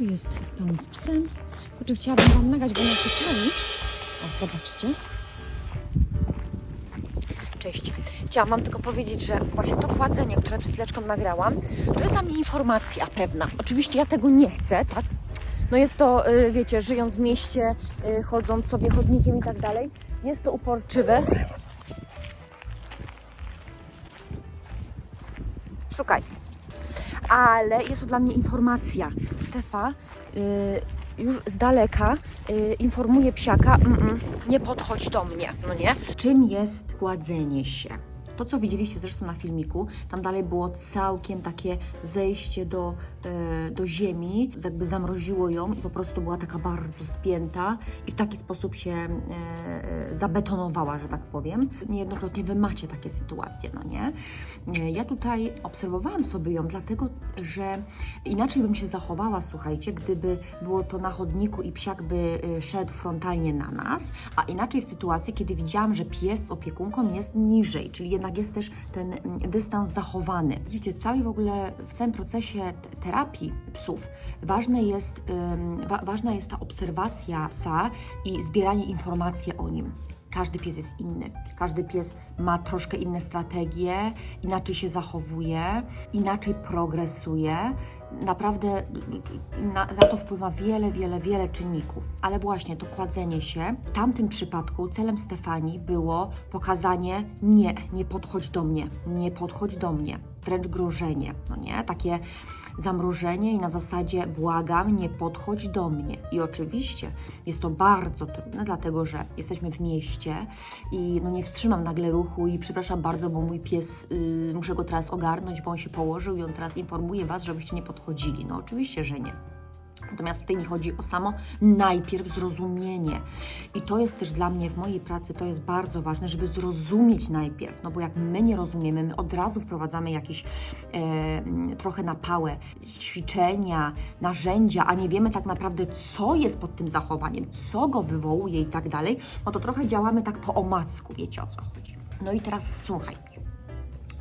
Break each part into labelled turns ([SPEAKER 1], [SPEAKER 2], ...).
[SPEAKER 1] Tu jest pan z psem. Kurczę, chciałabym wam nagrać, bo na czali. O, zobaczcie. Cześć. Chciałam wam tylko powiedzieć, że właśnie to kładzenie, które przed chwileczką nagrałam, to jest dla mnie informacja pewna. Oczywiście ja tego nie chcę, tak? No jest to, y, wiecie, żyjąc w mieście, y, chodząc sobie chodnikiem i tak dalej, jest to uporczywe. Szukaj. Ale jest to dla mnie informacja. Stefa y, już z daleka y, informuje psiaka, nie podchodź do mnie, no nie? Czym jest kładzenie się? To, co widzieliście zresztą na filmiku, tam dalej było całkiem takie zejście do, e, do ziemi, jakby zamroziło ją i po prostu była taka bardzo spięta i w taki sposób się e, e, zabetonowała, że tak powiem. Niejednokrotnie wy macie takie sytuacje, no nie? Ja tutaj obserwowałam sobie ją, dlatego że inaczej bym się zachowała, słuchajcie, gdyby było to na chodniku i psiak by szedł frontalnie na nas, a inaczej w sytuacji, kiedy widziałam, że pies opiekunką jest niżej, czyli jednak jest też ten mm, dystans zachowany. Widzicie, w całej w ogóle, w całym procesie terapii psów ważne jest, wa- ważna jest ta obserwacja psa i zbieranie informacji o nim. Każdy pies jest inny. Każdy pies ma troszkę inne strategie, inaczej się zachowuje, inaczej progresuje. Naprawdę na, na to wpływa wiele, wiele, wiele czynników. Ale właśnie to kładzenie się, w tamtym przypadku celem Stefanii było pokazanie nie, nie podchodź do mnie, nie podchodź do mnie, wręcz grożenie, no nie? Takie zamrożenie i na zasadzie błagam, nie podchodź do mnie. I oczywiście jest to bardzo trudne, dlatego że jesteśmy w mieście i no nie wstrzymam nagle ruchu i przepraszam bardzo, bo mój pies, yy, muszę go teraz ogarnąć, bo on się położył i on teraz informuje Was, żebyście nie podchodzili. No oczywiście, że nie. Natomiast tutaj mi chodzi o samo najpierw zrozumienie. I to jest też dla mnie w mojej pracy, to jest bardzo ważne, żeby zrozumieć najpierw. No bo jak my nie rozumiemy, my od razu wprowadzamy jakieś e, trochę na pałę ćwiczenia, narzędzia, a nie wiemy tak naprawdę, co jest pod tym zachowaniem, co go wywołuje i tak dalej, no to trochę działamy tak po omacku, wiecie o co chodzi. No i teraz słuchaj.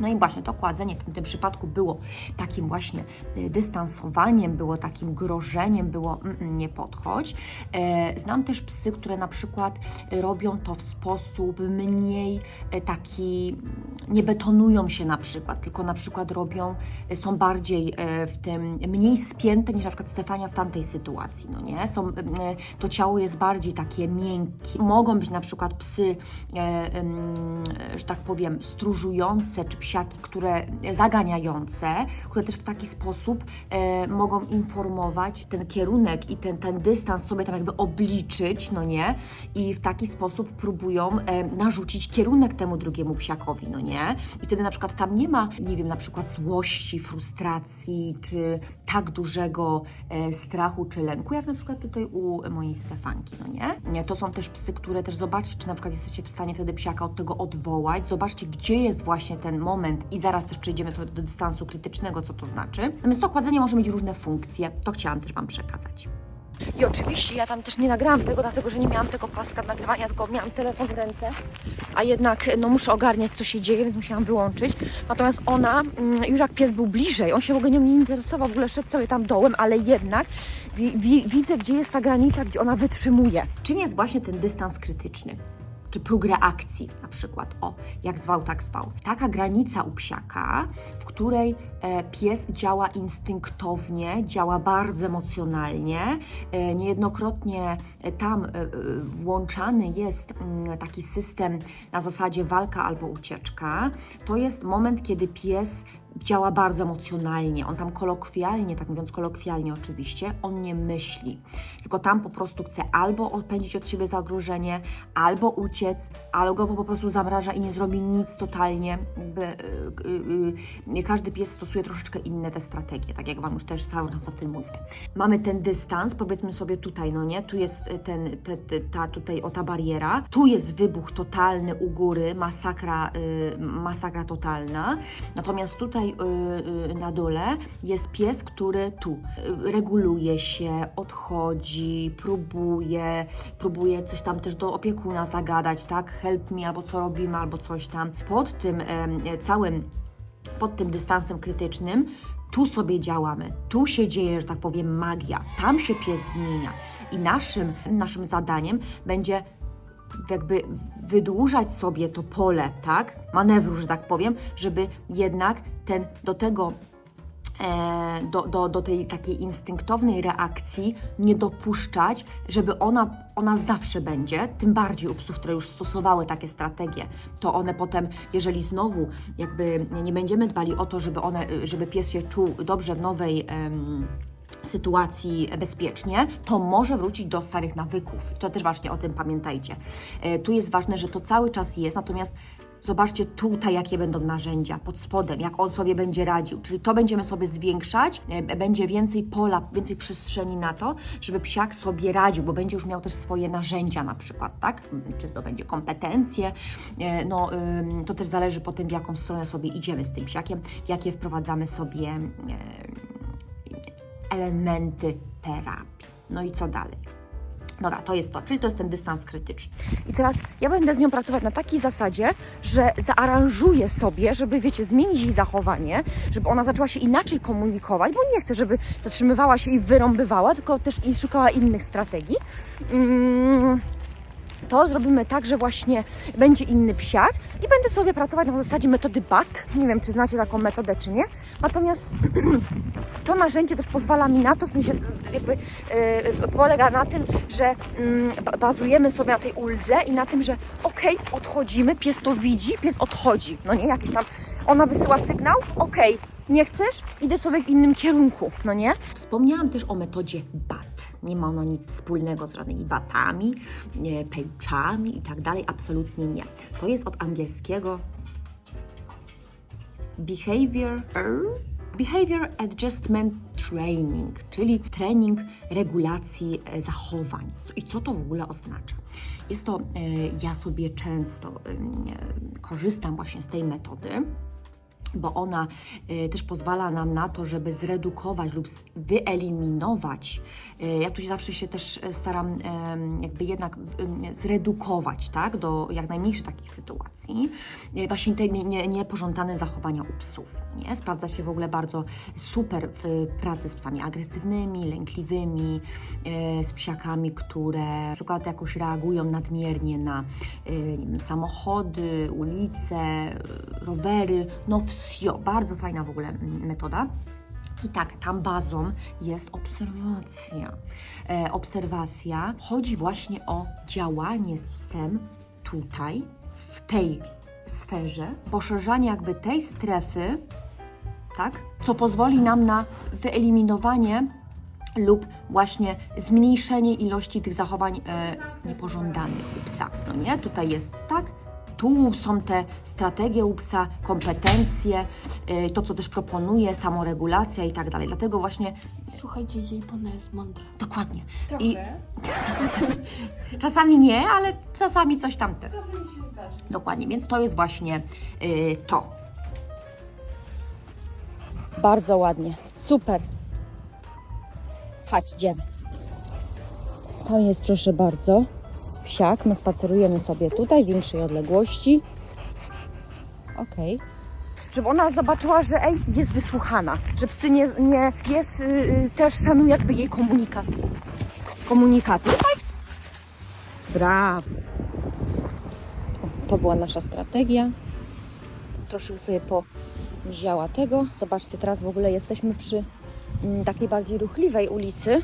[SPEAKER 1] No i właśnie to kładzenie w tym, przypadku było takim właśnie e, dystansowaniem, było takim grożeniem, było mm, mm, nie podchodź. E, znam też psy, które na przykład e, robią to w sposób mniej taki, mm, nie betonują się na przykład, tylko na przykład robią, są bardziej w tym, mniej spięte niż na przykład Stefania w tamtej sytuacji, no nie? Są, to ciało jest bardziej takie miękkie. Mogą być na przykład psy, że tak powiem, stróżujące, czy psiaki, które zaganiające, które też w taki sposób e, mogą informować ten kierunek i ten, ten dystans sobie tam jakby obliczyć, no nie? I w taki sposób próbują e, narzucić kierunek temu drugiemu psiakowi, no nie? I wtedy na przykład tam nie ma, nie wiem, na przykład złości, frustracji, czy tak dużego e, strachu czy lęku, jak na przykład tutaj u mojej Stefanki, no nie? nie? To są też psy, które też zobaczcie, czy na przykład jesteście w stanie wtedy psiaka od tego odwołać. Zobaczcie, gdzie jest właśnie ten moment i zaraz też przejdziemy sobie do dystansu krytycznego, co to znaczy. Natomiast to kładzenie może mieć różne funkcje. To chciałam też Wam przekazać. I oczywiście ja tam też nie nagrałam tego, dlatego że nie miałam tego paska nagrywania, tylko miałam telefon w ręce, a jednak no, muszę ogarniać, co się dzieje, więc musiałam wyłączyć. Natomiast ona, mm, już jak pies był bliżej, on się w ogóle nią nie interesował, w ogóle szedł sobie tam dołem, ale jednak wi- wi- widzę, gdzie jest ta granica, gdzie ona wytrzymuje. Czym jest właśnie ten dystans krytyczny? Czy próg reakcji, na przykład, o, jak zwał, tak zwał. Taka granica u psiaka, w której e, pies działa instynktownie, działa bardzo emocjonalnie. E, niejednokrotnie e, tam włączany jest mm, taki system na zasadzie walka albo ucieczka. To jest moment, kiedy pies działa bardzo emocjonalnie. On tam kolokwialnie, tak mówiąc kolokwialnie oczywiście, on nie myśli. Tylko tam po prostu chce albo odpędzić od siebie zagrożenie, albo uciec, albo po prostu zamraża i nie zrobi nic totalnie. Jakby, yy, yy, każdy pies stosuje troszeczkę inne te strategie, tak jak Wam już też cały czas o tym mówię. Mamy ten dystans, powiedzmy sobie tutaj, no nie, tu jest ten, te, te, ta tutaj o ta bariera, tu jest wybuch totalny u góry, masakra, yy, masakra totalna, natomiast tutaj yy, yy, na dole jest pies, który tu yy, reguluje się, odchodzi, próbuje, próbuje coś tam też do opiekuna zagadać, tak, help me, albo co robimy, albo coś tam. Pod tym em, całym pod tym dystansem krytycznym tu sobie działamy, tu się dzieje, że tak powiem, magia, tam się pies zmienia. I naszym, naszym zadaniem będzie jakby wydłużać sobie to pole, tak, manewru, że tak powiem, żeby jednak ten, do tego e, do, do, do tej takiej instynktownej reakcji nie dopuszczać, żeby ona, ona zawsze będzie, tym bardziej u psów, które już stosowały takie strategie, to one potem, jeżeli znowu jakby nie będziemy dbali o to, żeby, one, żeby pies się czuł dobrze w nowej sytuacji bezpiecznie, to może wrócić do starych nawyków. To też właśnie o tym pamiętajcie. E, tu jest ważne, że to cały czas jest, natomiast Zobaczcie tutaj, jakie będą narzędzia pod spodem, jak on sobie będzie radził. Czyli to będziemy sobie zwiększać, e, będzie więcej pola, więcej przestrzeni na to, żeby psiak sobie radził, bo będzie już miał też swoje narzędzia na przykład, tak? Czy zdobędzie kompetencje. E, No, to też zależy po tym, w jaką stronę sobie idziemy z tym psiakiem, jakie wprowadzamy sobie elementy terapii. No i co dalej? Dobra, to jest to, czyli to jest ten dystans krytyczny. I teraz ja będę z nią pracować na takiej zasadzie, że zaaranżuję sobie, żeby, wiecie, zmienić jej zachowanie, żeby ona zaczęła się inaczej komunikować, bo nie chcę, żeby zatrzymywała się i wyrąbywała, tylko też i szukała innych strategii. Mm to zrobimy tak, że właśnie będzie inny psiak i będę sobie pracować na zasadzie metody BAT. Nie wiem, czy znacie taką metodę, czy nie. Natomiast to narzędzie też pozwala mi na to, w sensie jakby e, polega na tym, że mm, ba- bazujemy sobie na tej uldze i na tym, że okej, odchodzimy, pies to widzi, pies odchodzi. No nie, jakiś tam, ona wysyła sygnał, okej, nie chcesz? Idę sobie w innym kierunku, no nie? Wspomniałam też o metodzie BAT. Nie ma ona nic wspólnego z żadnymi batami, nie, pejczami i tak dalej. Absolutnie nie. To jest od angielskiego behavior Behavior Adjustment Training, czyli trening regulacji e, zachowań. I co to w ogóle oznacza? Jest to, e, ja sobie często e, korzystam właśnie z tej metody, bo ona e, też pozwala nam na to, żeby zredukować lub wyeliminować. e, ja tu zawsze się też e, staram jakby jednak w- zredukować, tak, do jak najmniejszych takich sytuacji. Właśnie te nie- nie- niepożądane zachowania u psów, nie? Sprawdza się w ogóle bardzo super w pracy z psami agresywnymi, lękliwymi, z psiakami, które na przykład jakoś reagują nadmiernie na wiem, samochody, ulice, rowery, no Bardzo fajna w ogóle mm, metoda. I tak, tam bazą jest obserwacja. E, obserwacja chodzi właśnie o działanie z psem tutaj, w tej sferze, poszerzanie jakby tej strefy, tak, co pozwoli nam na wyeliminowanie lub właśnie zmniejszenie ilości tych zachowań e, niepożądanych u psa. No nie? Tutaj jest tak. Tu są te strategie u psa, kompetencje, e, to co też proponuje, samoregulacja i tak dalej. Dlatego właśnie
[SPEAKER 2] Słuchajcie jej, bo ona jest mądra.
[SPEAKER 1] dokładnie. I czasami nie, ale czasami coś tam też. Dokładnie, więc to jest właśnie y, to. Bardzo ładnie, super. Chodź, idziemy. Tam jest, proszę bardzo, psiak. My spacerujemy sobie tutaj, w większej odległości. Okej. Żeby ona zobaczyła, że ej, jest wysłuchana, że psy nie, nie pies y, y, też szanuje jakby jej komunikat. Komunikaty. Brawo. O, To była nasza strategia. Troszkę sobie powzięła tego. Zobaczcie, teraz w ogóle jesteśmy przy mm, takiej bardziej ruchliwej ulicy.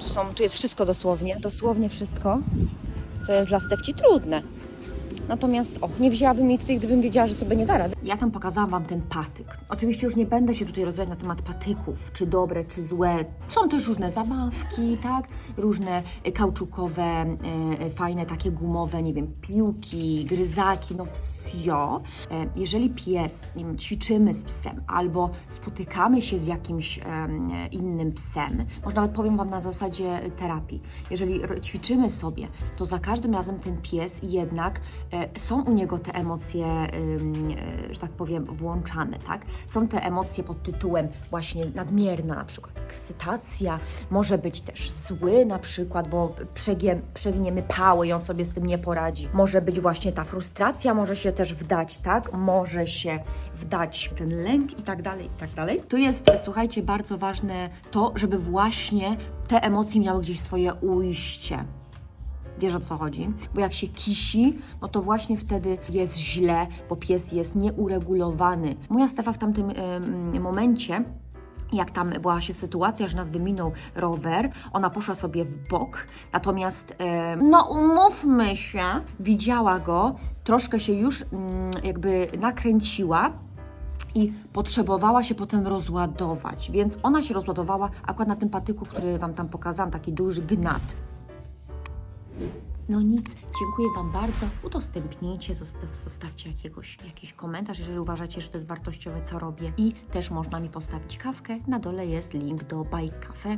[SPEAKER 1] Tu, są, tu jest wszystko dosłownie, dosłownie wszystko, co jest dla Stefci trudne. Natomiast, o, nie wzięłabym jej tutaj, gdybym wiedziała, że sobie nie da rady. Ja tam pokazałam Wam ten patyk. Oczywiście już nie będę się tutaj rozwijać na temat patyków, czy dobre, czy złe. Są też różne zabawki, tak? Różne e, kauczukowe, e, e, fajne, takie gumowe, nie wiem, piłki, gryzaki, no wsio. E, jeżeli pies, nie wiem, ćwiczymy z psem, albo spotykamy się z jakimś innym psem, może nawet powiem Wam na zasadzie terapii. Jeżeli ćwiczymy sobie, to za każdym razem ten pies jednak są u niego te emocje, e, że tak powiem, włączane, tak? Są te emocje pod tytułem właśnie nadmierna na przykład ekscytacja, może być też zły na przykład, bo przegniemy pały i on sobie z tym nie poradzi. Może być właśnie ta frustracja, może się też wdać, tak? Może się wdać ten lęk i tak dalej, i tak dalej. Tu jest, słuchajcie, bardzo ważne to, żeby właśnie te emocje miały gdzieś swoje ujście. Wiesz o co chodzi? Bo jak się kisi, no to właśnie wtedy jest źle, bo pies jest nieuregulowany. Moja Stefa w tamtym momencie jak tam była się sytuacja, że nas wyminął rower, ona poszła sobie w bok, natomiast, no umówmy się, widziała go, troszkę się już mm, jakby nakręciła, i potrzebowała się potem rozładować, więc ona się rozładowała akurat na tym patyku, który Wam tam pokazałam, taki duży gnat. No nic, dziękuję Wam bardzo. Udostępnijcie, zosta- zostawcie jakiegoś, jakiś komentarz, jeżeli uważacie, że to jest wartościowe, co robię. I też można mi postawić kawkę. Na dole jest link do Bike Cafe.